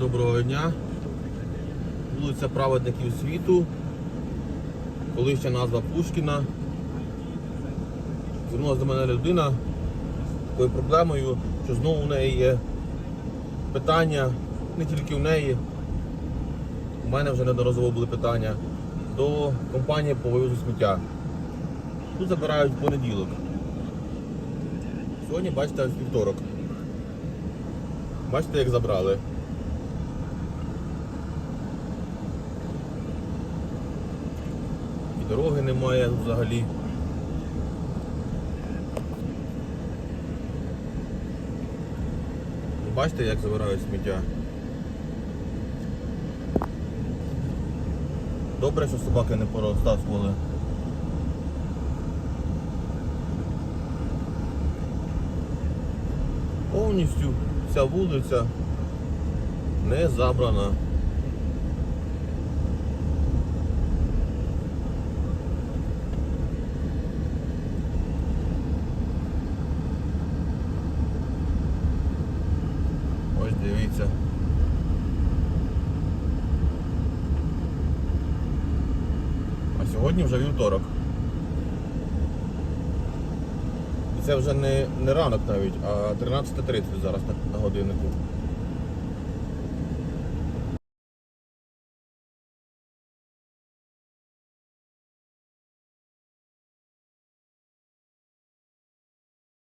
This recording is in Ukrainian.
Доброго дня. Вулиця Праведників світу. Колишня назва Пушкіна. Звернулася до мене людина такою проблемою, що знову у неї є питання, не тільки у неї. У мене вже неодноразово були питання до компанії по вивозу сміття. Тут забирають в понеділок. Сьогодні, бачите, вівторок. Бачите, як забрали. Дороги немає взагалі. Бачите, як забирають сміття. Добре, що собаки не порозтаскували. Повністю вся вулиця не забрана. Дивіться. А сьогодні вже вівторок. І це вже не, не ранок навіть, а 13.30 зараз на, годиннику.